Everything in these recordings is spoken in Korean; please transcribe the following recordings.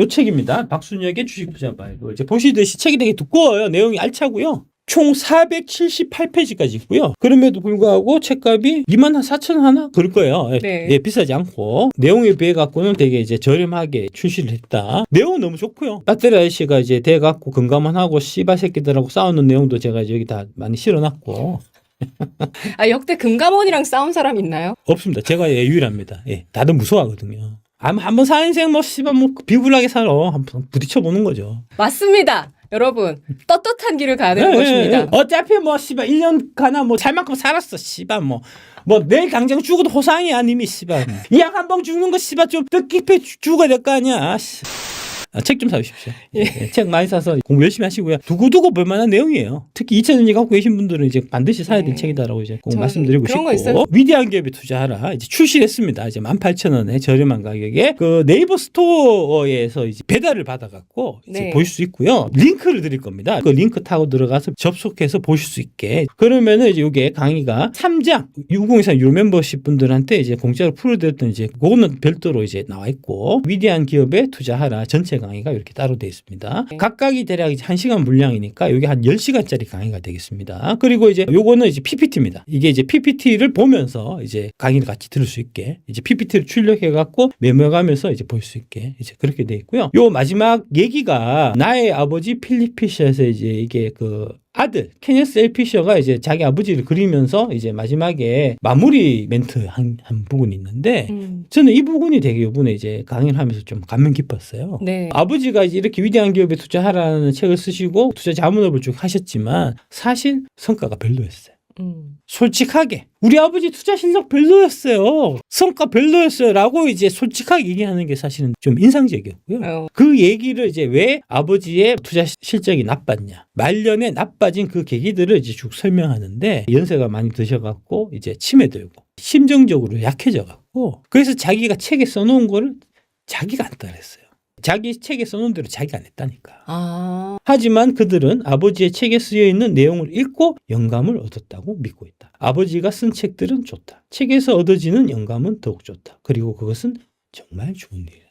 요 책입니다. 박순혁의 주식 부자 바이블. 이제 보시듯이 책이 되게 두꺼워요. 내용이 알차고요. 총 478페이지까지 있고요. 그럼에도 불구하고 책값이 2만 한 4천 원 하나 그럴 거예요. 예, 네. 예, 비싸지 않고 내용에 비해 갖고는 되게 이제 저렴하게 출시를 했다. 내용은 너무 좋고요. 배터리 아저씨가 이제 돼 갖고 금감원하고 씨바 새끼들하고 싸우는 내용도 제가 여기 다 많이 실어놨고 아 역대 금감원이랑 싸운 사람 있나요? 없습니다. 제가 예, 유일합니다. 예, 다들 무서워하거든요. 아마 한번 사는 인생 뭐 씨발 뭐 비굴하게 살아 한번 부딪혀 보는 거죠. 맞습니다. 여러분 떳떳한 길을 가야 되는 예, 것입니다. 예, 예. 어차피 뭐 씨발 1년 가나 뭐살 만큼 살았어. 씨발 뭐. 뭐 내일 당장 죽어도 호상이 아님이 씨발. 이약한방 죽는 거 씨발 좀 뜻깊게 죽- 죽어야 될 거 아니야. 씨. 아, 책좀 사주십시오. 예, 책 많이 사서 공부 열심히 하시고요. 두고두고 볼만한 내용이에요. 특히 2천원이 갖고 계신 분들은 이제 반드시 사야 될 네. 책이다라고 이제 꼭전 말씀드리고 싶고 있어요. 위대한 기업에 투자하라 이제 출시했습니다. 이제 18,000원에 저렴한 가격에 그 네이버 스토어에서 이제 배달을 받아갖고 이제 네. 보실 수 있고요. 링크를 드릴 겁니다. 그 링크 타고 들어가서 접속해서 보실 수 있게. 그러면은 이제 이게 강의가 3장 602사 유료 멤버십 분들한테 이제 공짜로 풀어드렸던 이제 그거는 별도로 이제 나와 있고 위대한 기업에 투자하라 전체 강의가 이렇게 따로 되어 있습니다. 네. 각각이 대략 이제 1시간 분량이니까 여기 한 10시간짜리 강의가 되겠습니다. 그리고 이제 요거는 이제 PPT입니다. 이게 이제 PPT를 보면서 이제 강의를 같이 들을 수 있게 이제 PPT를 출력해 갖고 메모가면서 이제 볼 수 있게 이제 그렇게 돼 있고요. 요 마지막 얘기가 나의 아버지 필립 피셔에서 이제 이게 그 아들 케네스 엘 피셔가 이제 자기 아버지를 그리면서 이제 마지막에 마무리 멘트 한, 한 부분이 있는데 음, 저는 이 부분이 되게 이번에 이제 강의를 하면서 좀 감명 깊었어요. 네. 아버지가 이제 이렇게 위대한 기업에 투자하라는 책을 쓰시고 투자 자문업을 쭉 하셨지만 사실 성과가 별로였어요. 음, 솔직하게 우리 아버지 투자 실력 별로였어요. 성과 별로였어요라고 이제 솔직하게 얘기하는 게 사실은 좀 인상적이었고요. 어, 그 얘기를 이제 왜 아버지의 투자 시- 실적이 나빴냐 말년에 나빠진 그 계기들을 이제 쭉 설명하는데 연세가 많이 드셔갖고 이제 치매 들고 심정적으로 약해져갖고 그래서 자기가 책에 써놓은 거를 자기가 안 따랐어요. 자기 책에 써놓은 대로 자기가 안 했다니까. 아, 하지만 그들은 아버지의 책에 쓰여 있는 내용을 읽고 영감을 얻었다고 믿고 있다. 아버지가 쓴 책들은 좋다. 책에서 얻어지는 영감은 더욱 좋다. 그리고 그것은 정말 좋은 거죠.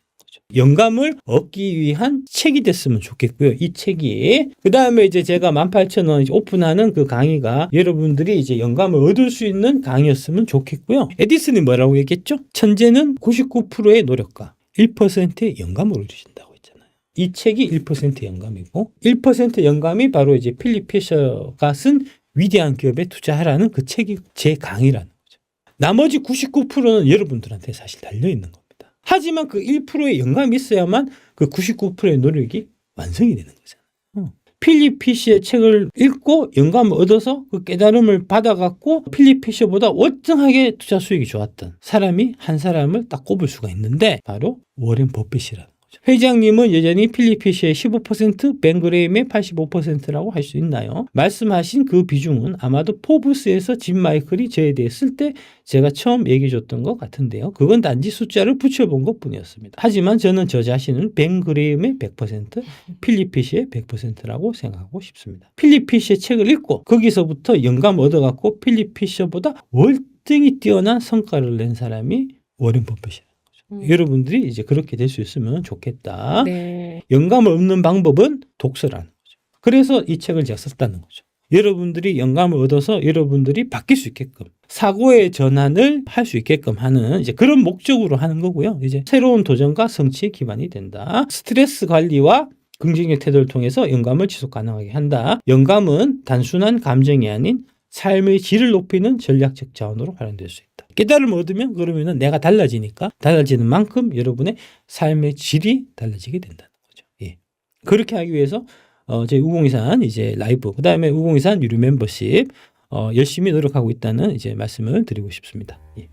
영감을 얻기 위한 책이 됐으면 좋겠고요. 이 책이 그 다음에 이제 제가 18,000원 이제 오픈하는 그 강의가 여러분들이 이제 영감을 얻을 수 있는 강의였으면 좋겠고요. 에디슨이 뭐라고 얘기했죠? 천재는 99%의 노력과 1%의 영감을 얻으신다고 했잖아요. 이 책이 1% 영감이고 1% 영감이 바로 이제 필립 피셔가 쓴 위대한 기업에 투자하라는 그 책이 제 강의라는 거죠. 나머지 99%는 여러분들한테 사실 달려 있는 겁니다. 하지만 그 1%의 영감이 있어야만 그 99%의 노력이 완성이 되는 거잖아요. 어. 필립 피시의 책을 읽고 영감을 얻어서 그 깨달음을 받아갖고 필립 피셔보다 월등하게 투자 수익이 좋았던 사람이 한 사람을 딱 꼽을 수가 있는데 바로 워렌 버핏이라는. 회장님은 여전히 필립 피시의 15%, 벤그레임의 85%라고 할 수 있나요? 말씀하신 그 비중은 아마도 포브스에서 짐 마이클이 저에 대해 쓸 때 제가 처음 얘기해 줬던 것 같은데요. 그건 단지 숫자를 붙여본 것 뿐이었습니다. 하지만 저는 저 자신을 벤그레임의 100%, 필립 피시의 100%라고 생각하고 싶습니다. 필립 피시의 책을 읽고 거기서부터 영감 얻어갖고 필립 피셔보다 월등히 뛰어난 성과를 낸 사람이 워렌 버핏이에요. 음. 여러분들이 이제 그렇게 될 수 있으면 좋겠다. 네. 영감을 얻는 방법은 독서라는 거죠. 그래서 이 책을 제가 썼다는 거죠. 여러분들이 영감을 얻어서 여러분들이 바뀔 수 있게끔 사고의 전환을 할 수 있게끔 하는 이제 그런 목적으로 하는 거고요. 이제 새로운 도전과 성취의 기반이 된다. 스트레스 관리와 긍정적 태도를 통해서 영감을 지속 가능하게 한다. 영감은 단순한 감정이 아닌 삶의 질을 높이는 전략적 자원으로 활용될 수 있다. 깨달음을 얻으면 그러면은 내가 달라지니까 달라지는 만큼 여러분의 삶의 질이 달라지게 된다는 거죠. 예. 그렇게 하기 위해서 어, 저희 우공이산 이제 라이브, 그 다음에 우공이산 유료 멤버십 어, 열심히 노력하고 있다는 이제 말씀을 드리고 싶습니다. 예.